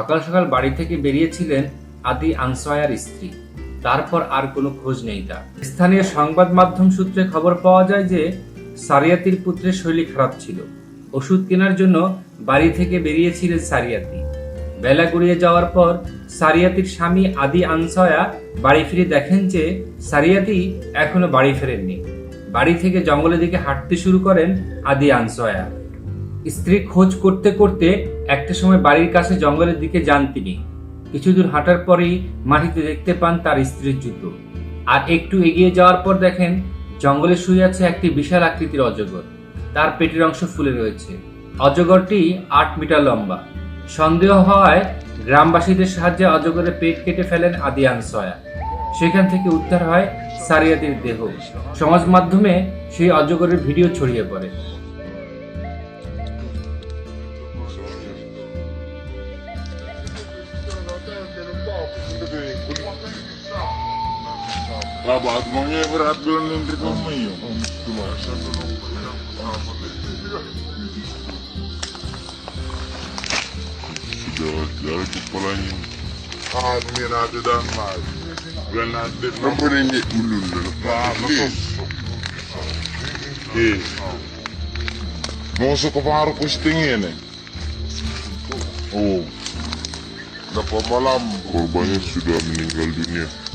সকাল সকাল বাড়ি থেকে বেরিয়েছিলেন আদি আনসয়ার স্ত্রী। তারপর আর কোনো খোঁজ নেই তার। স্থানীয় সংবাদ মাধ্যম সূত্রে খবর পাওয়া যায় যে, সারিয়াতির পুত্রের শরীর খারাপ ছিল। ওষুধ কেনার জন্য বাড়ি থেকে বেরিয়েছিলেন সারিয়াতি। বেলা গড়িয়ে যাওয়ার পর সারিয়াতির স্বামী আদি আনসয়া বাড়ি ফিরে দেখেন যে, সারিয়াতি এখনও বাড়ি ফেরেননি। বাড়ি থেকে জঙ্গলের দিকে হাঁটতে শুরু করেন আদি আনসয়া। স্ত্রী খোঁজ করতে করতে একটা সময় বাড়ির কাছে জঙ্গলের দিকে যান তিনি। কিছু দূর হাঁটার পরেই মাটিতে দেখতে পান তার স্ত্রীর জুতো। আর একটু এগিয়ে যাওয়ার পর দেখেন জঙ্গলে শুয়ে আছে একটি বিশাল আকৃতির অজগর। তার পেটের অংশ ফুলে রয়েছে। অজগরটি আট মিটার লম্বা। সন্দেহ হওয়ায় গ্রামবাসীদের সাহায্যে অজগরের পেট কেটে ফেলেন আদি আনসয়া সেখান থেকে উদ্ধার হয় সারিয়াদের দেহ। সমাজ মাধ্যমে সেই অজগরের ভিডিও ছড়িয়ে পড়ে। Abi adıma niye bırak gönlümdük olmuyor. Duvar şartın olmuyor. Silahlar kupalayın. Amin adıdan var. Ben adı numarayı ulundur. Ee. Mosu kuparu kustingin. Oh. Dapat malam korbannya sudah meninggal dunia.